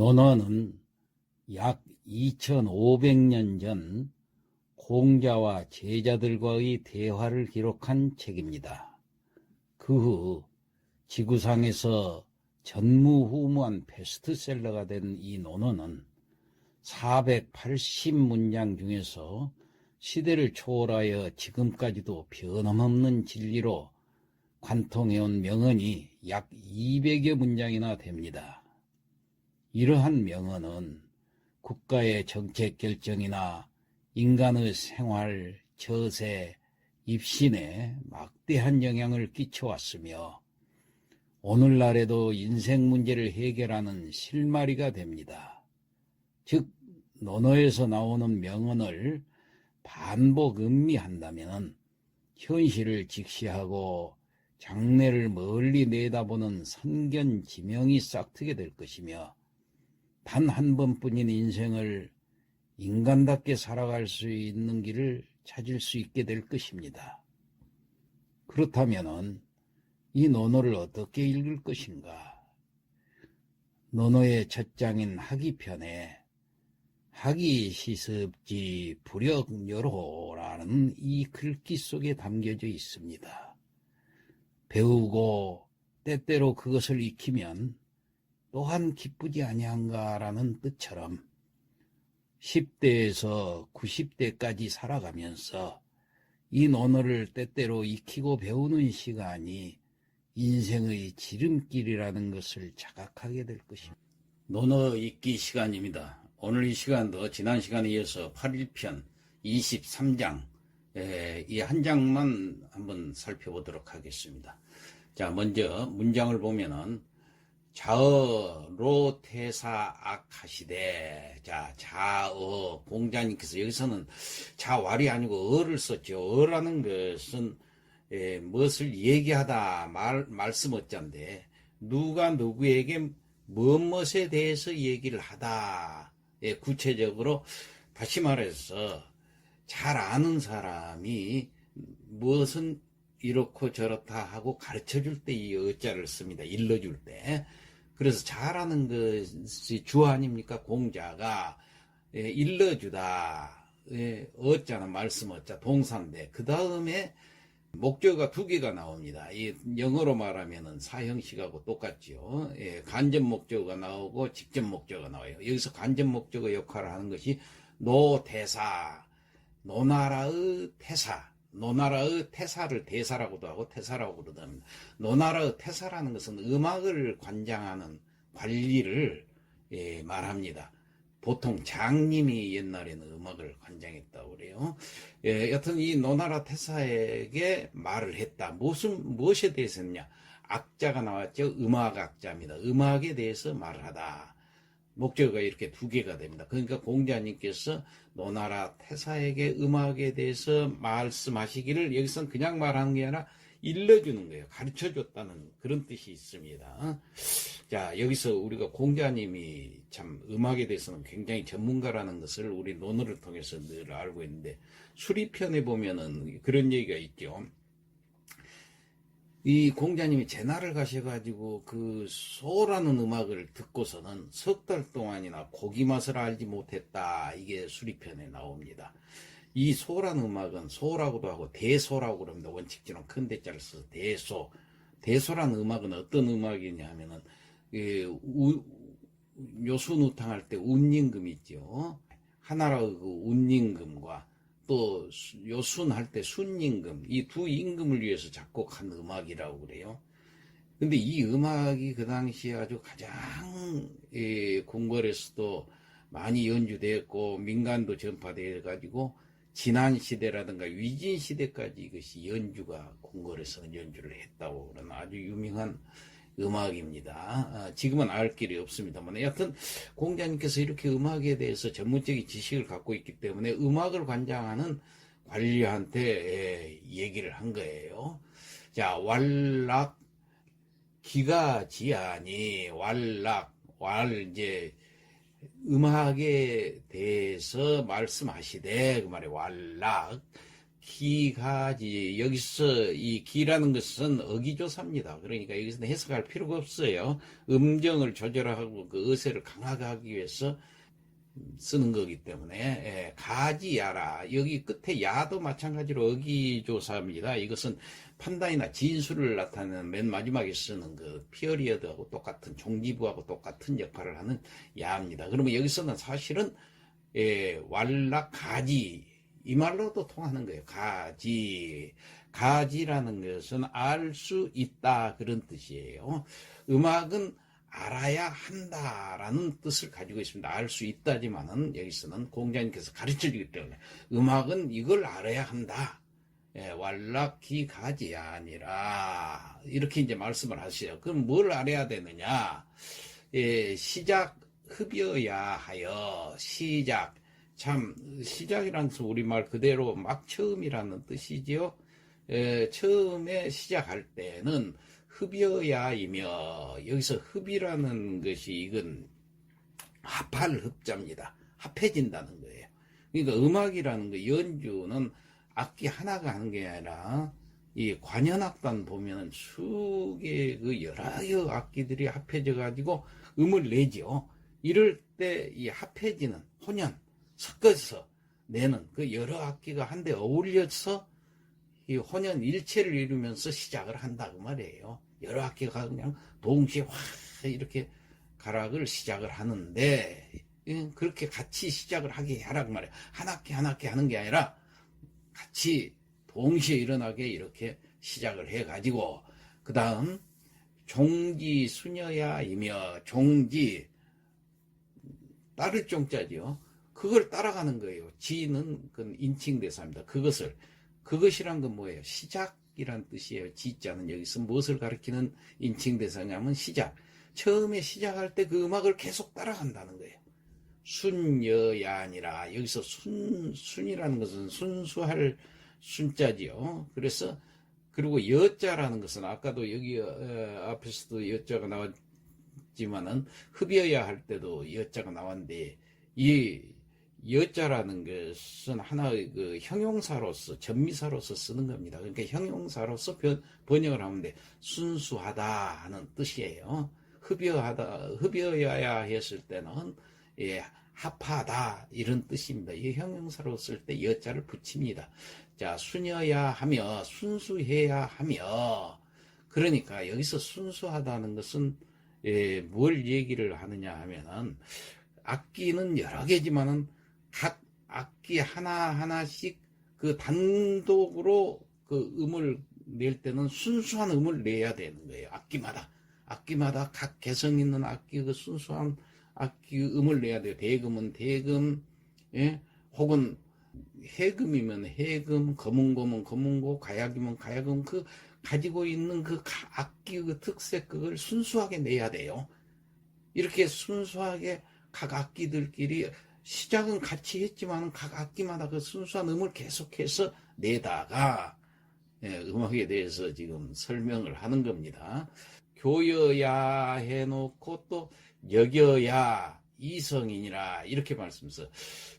논어는 약 2500년 전 공자와 제자들과의 대화를 기록한 책입니다. 그 후 지구상에서 전무후무한 베스트셀러가 된 이 논어는 480문장 중에서 시대를 초월하여 지금까지도 변함없는 진리로 관통해온 명언이 약 200여 문장이나 됩니다. 이러한 명언은 국가의 정책 결정이나 인간의 생활, 처세, 입신에 막대한 영향을 끼쳐왔으며 오늘날에도 인생 문제를 해결하는 실마리가 됩니다. 즉, 논어에서 나오는 명언을 반복 음미한다면 현실을 직시하고 장래를 멀리 내다보는 선견 지명이 싹트게 될 것이며 단 한 번뿐인 인생을 인간답게 살아갈 수 있는 길을 찾을 수 있게 될 것입니다. 그렇다면 이 논어를 어떻게 읽을 것인가? 논어의 첫 장인 하기편에 하기 시습지 불역여로라는 이 글귀 속에 담겨져 있습니다. 배우고 때때로 그것을 익히면 또한 기쁘지 아니한가라는 뜻처럼 10대에서 90대까지 살아가면서 이 논어를 때때로 익히고 배우는 시간이 인생의 지름길이라는 것을 자각하게 될 것입니다. 논어 읽기 시간입니다. 오늘 이 시간도 지난 시간에 이어서 8일편 23장 이 한 장만 한번 살펴보도록 하겠습니다. 자, 먼저 문장을 보면은 자어로 태사 악하시되 자 자어 공자님께서 여기서는 자왈이 아니고 어를 썼죠. 어라는 것은 에, 무엇을 얘기하다 말 말씀 어짠데 누가 누구에게 무엇에 대해서 얘기를 하다 예, 구체적으로 다시 말해서 잘 아는 사람이 무엇은 이렇고 저렇다 하고 가르쳐 줄 때 이 어자를 씁니다. 일러 줄 때. 그래서 잘하는 것이 주 아닙니까? 공자가 예, 일러주다. 예, 어자는 말씀 어자 동사인데 그 다음에 목적어가 두 개가 나옵니다. 이 영어로 말하면은 사형식하고 똑같지요. 예, 간접 목적어가 나오고 직접 목적어가 나와요. 여기서 간접 목적어 역할을 하는 것이 노대사, 노나라의 태사, 노나라의 태사를 대사라고도 하고 태사라고 그러답니다. 노나라의 태사라는 것은 음악을 관장하는 관리를 예, 말합니다. 보통 장님이 옛날에는 음악을 관장했다고 그래요. 예, 여튼 이 노나라 태사에게 말을 했다. 무슨 무엇에 대해서 했냐? 악자가 나왔죠. 음악 악자입니다. 음악에 대해서 말을 하다. 목적어가 이렇게 두 개가 됩니다. 그러니까 공자님께서 노나라 태사에게 음악에 대해서 말씀하시기를 여기선 그냥 말하는 게 아니라 일러주는 거예요. 가르쳐 줬다는 그런 뜻이 있습니다. 자, 여기서 우리가 공자님이 참 음악에 대해서는 굉장히 전문가라는 것을 우리 논어를 통해서 늘 알고 있는데 수리편에 보면은 그런 얘기가 있죠. 이 공자님이 제나를 가셔가지고 그 소라는 음악을 듣고서는 석 달 동안이나 고기 맛을 알지 못했다. 이게 수리편에 나옵니다. 이 소라는 음악은 소라고도 하고 대소라고 그럽니다. 원칙적으로 큰 대자를 써서 대소. 대소라는 음악은 어떤 음악이냐 하면은 그 우, 요수누탕 할 때 운임금 있죠. 하나라의 그 운임금과 또 요순 할 때 순임금 이 두 임금을 위해서 작곡한 음악이라고 그래요. 근데 이 음악이 그 당시에 아주 가장 예, 궁궐에서도 많이 연주되었고 민간도 전파되어 가지고 지난 시대라든가 위진 시대까지 이것이 연주가 궁궐에서 연주를 했다고 그런 아주 유명한 음악입니다. 아, 지금은 알 길이 없습니다만 여하튼 공자님께서 이렇게 음악에 대해서 전문적인 지식을 갖고 있기 때문에 음악을 관장하는 관리한테 예, 얘기를 한 거예요. 자, 왈락 기가 지하니 왈락 왈 이제 음악에 대해서 말씀하시되 그 말에 왈락 기가지 여기서 이 기라는 것은 어기조사입니다. 그러니까 여기서 해석할 필요가 없어요. 음정을 조절하고 그 어세를 강하게 하기 위해서 쓰는 거기 때문에 예, 가지야라 여기 끝에 야도 마찬가지로 어기조사입니다. 이것은 판단이나 진술을 나타내는 맨 마지막에 쓰는 그 피어리어드하고 똑같은 종지부하고 똑같은 역할을 하는 야입니다. 그러면 여기서는 사실은 예, 왈락 가지 이 말로도 통하는 거예요. 가지 가지라는 것은 알 수 있다 그런 뜻이에요. 음악은 알아야 한다라는 뜻을 가지고 있습니다. 알 수 있다지만은 여기서는 공자님께서 가르쳐 주기 때문에 음악은 이걸 알아야 한다. 예, 왈락기 가지야 아니라 이렇게 이제 말씀을 하세요. 그럼 뭘 알아야 되느냐? 예, 시작 흡여야 하여 시작 참 시작이라는 것은 우리말 그대로 막 처음이라는 뜻이지요. 에, 처음에 시작할 때는 흡여야이며 여기서 흡이라는 것이 이건 합할 흡자입니다. 합해진다는 거예요. 그러니까 음악이라는 거 연주는 악기 하나가 하는 게 아니라 이 관현악단 보면은 수개 그 여러 악기들이 합해져 가지고 음을 내죠. 이럴 때 이 합해지는 혼연 섞어서 내는 그 여러 악기가 한데 어울려서 이 혼연 일체를 이루면서 시작을 한다 그 말이에요. 여러 악기가 그냥 동시에 확 이렇게 가락을 시작을 하는데 예, 그렇게 같이 시작을 하게 하라 그 말이에요. 한 악기 한 악기 하는 게 아니라 같이 동시에 일어나게 이렇게 시작을 해 가지고 그 다음 종지 수녀야이며 종지 따를 종자지요. 그걸 따라가는 거예요. 지는 그 인칭 대사입니다. 그것을 그것이란 건 뭐예요? 시작이란 뜻이에요. 지자는 여기서 무엇을 가리키는 인칭 대사냐면 시작. 처음에 시작할 때 그 음악을 계속 따라간다는 거예요. 순여야 아니라 여기서 순 순이라는 것은 순수할 순자지요. 그래서 그리고 여자라는 것은 아까도 여기 어, 앞에서도 여자가 나왔지만은 흡여야 할 때도 여자가 나왔는데 이 여자라는 것은 하나의 그 형용사로서 전미사로서 쓰는 겁니다. 그러니까 형용사로서 변, 번역을 하면 돼 순수하다 하는 뜻이에요. 흡여하다 흡여야 했을 때는 예, 합하다 이런 뜻입니다. 이 형용사로 쓸 때 여자를 붙입니다. 자 순여야 하며 순수해야 하며 그러니까 여기서 순수하다는 것은 예, 뭘 얘기를 하느냐 하면은 악기는 여러 개지만은 각 악기 하나하나씩 그 단독으로 그 음을 낼 때는 순수한 음을 내야 되는 거예요. 악기마다. 악기마다 각 개성 있는 악기 그 순수한 악기 음을 내야 돼요. 대금은 대금, 예? 혹은 해금이면 해금, 검은고면 검은고, 가야금은 가야금, 그 가지고 있는 그 악기 그 특색 그걸 순수하게 내야 돼요. 이렇게 순수하게 각 악기들끼리 시작은 같이 했지만 각 악기마다 그 순수한 음을 계속해서 내다가 예, 음악에 대해서 지금 설명을 하는 겁니다. 교여야 해놓고 또 여겨야 이성이니라 이렇게 말씀해서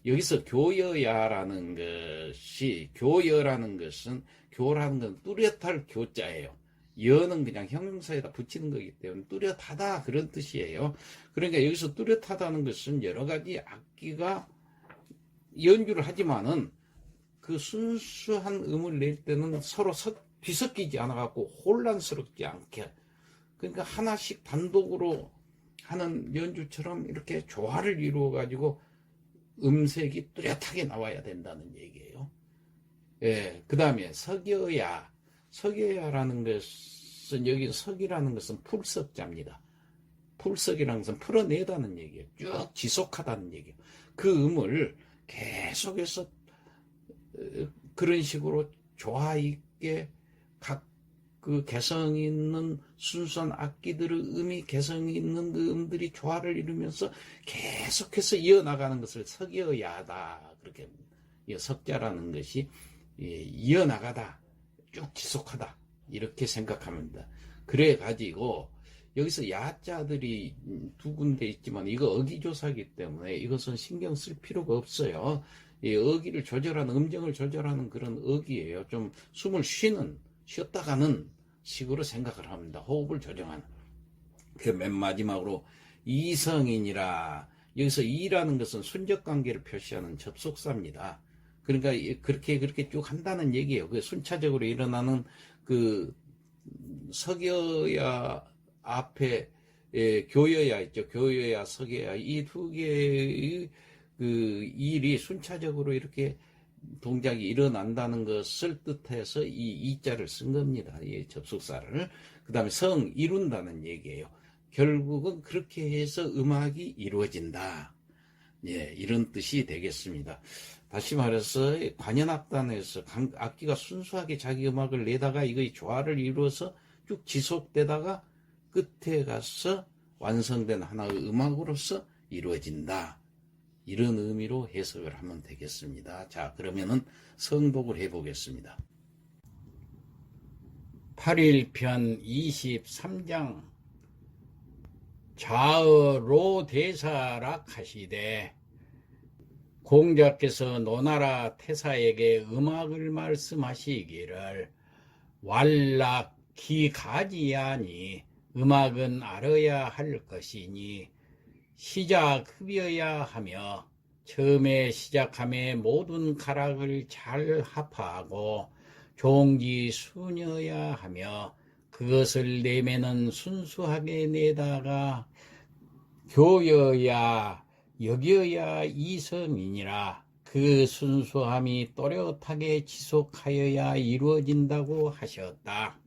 여기서 교여야라는 것이 교여라는 것은 교라는 건 뚜렷할 교자예요. 여는 그냥 형용사에다 붙이는 거기 때문에 뚜렷하다 그런 뜻이에요. 그러니까 여기서 뚜렷하다는 것은 여러 가지 악기가 연주를 하지만은 그 순수한 음을 낼 때는 서로 섞, 뒤섞이지 않아갖고 혼란스럽지 않게 그러니까 하나씩 단독으로 하는 연주처럼 이렇게 조화를 이루어 가지고 음색이 뚜렷하게 나와야 된다는 얘기예요. 예, 그 다음에 석여야 석여야라는 것은 여기 석이라는 것은 풀석자입니다. 풀석이라는 것은 풀어내다는 얘기예요. 쭉 지속하다는 얘기예요. 그 음을 계속해서 어, 그런 식으로 조화 있게 각 그 개성 있는 순수한 악기들의 음이 개성 있는 그 음들이 조화를 이루면서 계속해서 이어나가는 것을 석여야다 그렇게 석자라는 것이 예, 이어나가다 쭉 지속하다 이렇게 생각합니다. 그래 가지고 여기서 야자들이 두 군데 있지만 이거 어기조사기 때문에 이것은 신경 쓸 필요가 없어요. 이 어기를 조절하는 음정을 조절하는 그런 어기예요. 좀 숨을 쉬는 쉬었다가는 식으로 생각을 합니다. 호흡을 조정하는. 그 맨 마지막으로 이성인이라 여기서 이라는 것은 순적 관계를 표시하는 접속사입니다. 그러니까 이- 그렇게 그렇게 쭉 한다는 얘기예요. 그 순차적으로 일어나는 그 석여야 앞에 예, 교여야 있죠. 교여야 석여야 이 두 개의 그 일이 순차적으로 이렇게 동작이 일어난다는 것을 뜻해서 이 이자를 쓴 겁니다. 이 접속사를. 그 다음에 성 이룬다는 얘기예요. 결국은 그렇게 해서 음악이 이루어진다. 예, 이런 뜻이 되겠습니다. 다시 말해서 관현악단에서 강- 악기가 순수하게 자기 음악을 내다가 이거의 조화를 이루어서 쭉 지속되다가 끝에 가서 완성된 하나의 음악으로서 이루어진다. 이런 의미로 해석을 하면 되겠습니다. 자, 그러면은 성독을 해보겠습니다. 8일편 23장 좌어로 대사락 하시되 공자께서 노나라 태사에게 음악을 말씀하시기를 왈락 기 가지야니 음악은 알아야 할 것이니 시작흡이어야 하며 처음에 시작함에 모든 가락을 잘 합하고 종지 순여야 하며 그것을 내면은 순수하게 내다가 교여야 여겨야 이성이니라 그 순수함이 또렷하게 지속하여야 이루어진다고 하셨다.